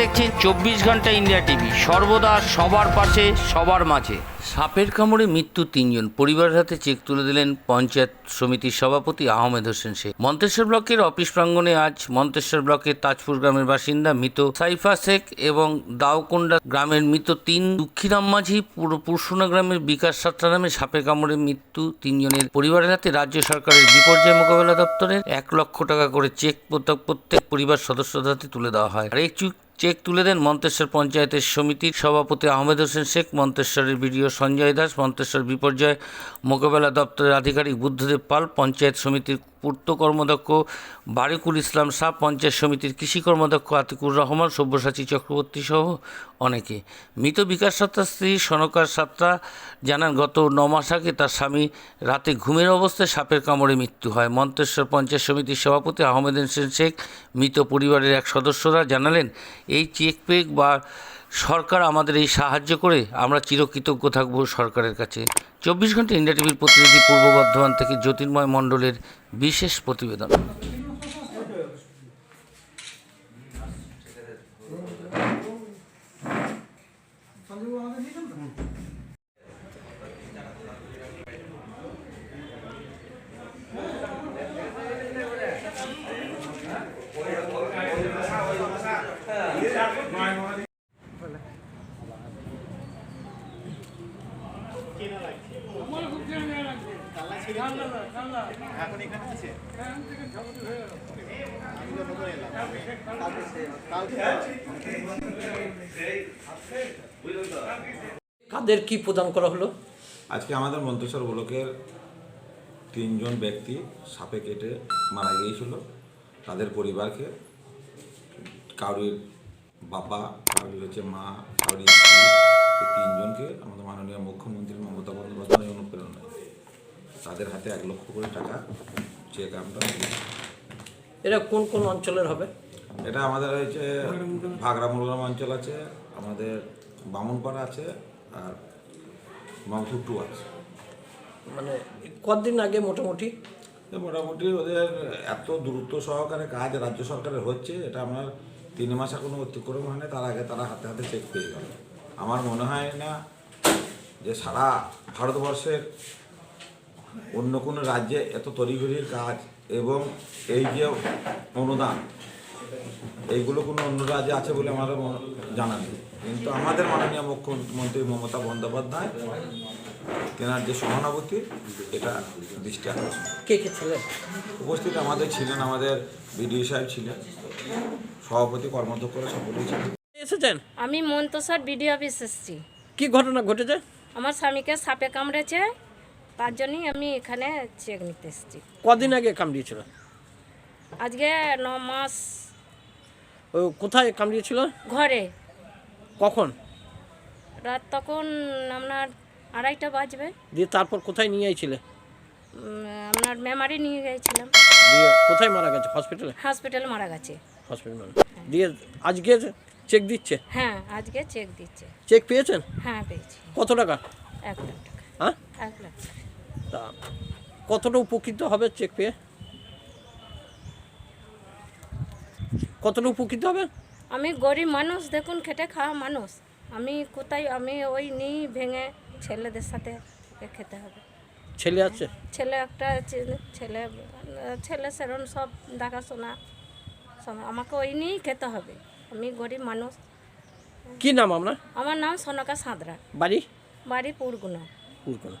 দেখছেন চব্বিশ ঘণ্টা ইন্ডিয়া টিভি। সর্বদা সবার পাশে, সবার মাঝে। সাপের কামড়ে মৃত্যু তিনজন। পরিবারের হাতে চেক তুলে দিলেন পঞ্চায়েত সমিতির সভাপতি আহমেদ হোসেন শেখ। মন্তেশ্বর ব্লকের অফিস প্রাঙ্গণে আজ মন্তেশ্বর ব্লকের তাজপুর গ্রামের বাসিন্দা মৃত সাইফা শেখ এবং দাওকোন্ডা গ্রামের মৃত তিন দুঃখীরাম মাঝি পুরো পুরসুনা গ্রামের বিকাশ সাত্রা নামে সাপের কামড়ে মৃত্যু তিনজনের পরিবারের হাতে রাজ্য সরকারের বিপর্যয় মোকাবেলা দপ্তরের এক লক্ষ টাকা করে চেক প্রত্যেক প্রত্যেক পরিবার সদস্যদের হাতে তুলে দেওয়া হয়। আর এই চুক- তুলে দেন মন্তেশ্বর পঞ্চায়েতের সমিতির সভাপতি আহমেদ হোসেন শেখ, মন্তেশ্বরের বিডিও সঞ্জয় দাস, মন্তেশ্বর বিপর্যয় মোকাবেলা দপ্তরের আধিকারিক বুদ্ধদেব পাল, পঞ্চায়েত সমিতির পূর্ত কর্মদক্ষ বারিকুল ইসলাম শাহ পঞ্চায়েত সমিতির কৃষি কর্মদক্ষ আতিকুর রহমান, সব্যসাচী চক্রবর্তী সহ অনেকে। মৃত বিকাশ সাত্তার স্ত্রী সনকার সাত্রা জানান, গত ন মাস আগে তার স্বামী রাতে ঘুমের অবস্থায় সাপের কামড়ে মৃত্যু হয়। মন্তেশ্বর পঞ্চায়েত সমিতির সভাপতি আহমেদ হোসেন শেখ, মৃত পরিবারের এক সদস্যরা জানালেন, এই চেক পেক বা সরকার আমাদের এই সাহায্য করে আমরা চিরকৃতজ্ঞ থাকব সরকারের কাছে। চব্বিশ ঘণ্টা ইন্ডিয়া টিভির প্রতিনিধি পূর্ব বর্ধমান থেকে জ্যোতির্ময় মণ্ডলের বিশেষ প্রতিবেদন। কাদের কি প্রদান করা হলো? আজকে আমাদের মন্তেশ্বর ব্লকের তিনজন ব্যক্তি সাপে কেটে মারা গিয়েছিল। তাদের পরিবারকে কারোর বাবা কারোর হচ্ছে মা কারোর স্ত্রী তিনজনকে আমাদের মাননীয় মুখ্যমন্ত্রী মমতা বন্দ্যোপাধ্যায় তাদের হাতে এক লক্ষ কোটি টাকা চেক আমরা দিয়েছি। এরা কোন কোন অঞ্চলের হবে? এটা আমাদের হচ্ছে ভাগরা মুরগাম অঞ্চল আছে আমাদের বামনপাড়া আছে আর মামথুট্টু আছে। মানে কদিন আগে মোটামুটি? মোটামুটি ওদের এত দ্রুত সহকারে কাজ রাজ্য সরকারের হচ্ছে এটা আমার তিন মাস এখনও অতিক্রম হয় না তার আগে তারা হাতে হাতে চেক পেয়ে গেল। আমার মনে হয় না যে সারা ভারতবর্ষের অন্য কোনো রাজ্যে এত তড়িঘড়ির কাজ এবং এই যে অনুদান এইগুলো কোনো অন্য রাজ্যে আছে বলে আমার মনে- জানা নেই। কিন্তু আমাদের মাননীয় মুখ্যমন্ত্রী মমতা বন্দ্যোপাধ্যায় তেনার যে সহানুভূতি এটা দৃষ্টি আকর্ষণ। কে কে ছিলেন? উপস্থিত আমাদের ছিলেন আমাদের বিডিও সাহেব ছিলেন সভাপতি কর্মাধ্যক্ষরা সকলেই ছিলেন। এসেছেন? আমি মন্তসর বিডিও অফিস এসেছি। কি ঘটনা ঘটেছে? আমার স্বামীকে সাপে কামড়েছে তার জন্যই আমি এখানে চেক নিতে এসেছি। কদিন আগে কামড়িয়েছিল আজকে ন মাস। ও কোথায় কামড়িয়েছিল ঘরে। কখন? রাত তখন আপনার আড়াইটা বাজবে। দিয়ে তারপর কোথায় নিয়ে আইছিলে? আপনার মেমারি নিয়ে গিয়েছিলাম। দিয়ে কোথায় মারা গেছে? হসপিটালে? হসপিটালে মারা গেছে। হসপিটাল দিয়ে আজকে চেক দিচ্ছে? হ্যাঁ আজকে চেক দিচ্ছে। চেক পেয়েছেন? হ্যাঁ পেয়েছি। কত টাকা? এক লাখ টাকা। হ্যাঁ? টাকা তা কতটা উপকৃত হবে চেক পেয়ে? কতটা উপকৃত হবে? আমি গরিব মানুষ দেখুন খেটে খাওয়া মানুষ। আমি কোথায় আমি ওই নিই ভেঙে ছেলেদের সাথে খেতে হবে। ছেলে আছে? ছেলে একটা ছেলে ছেলে সেরকম সব দেখাশোনা আমাকে ওই নিয়েই খেতে হবে। আমি গরিব মানুষ। কি নাম আপনার? আমার নাম সনকা সাঁতরা। বাড়ি? বাড়ি পুরগুনা। পুরকলা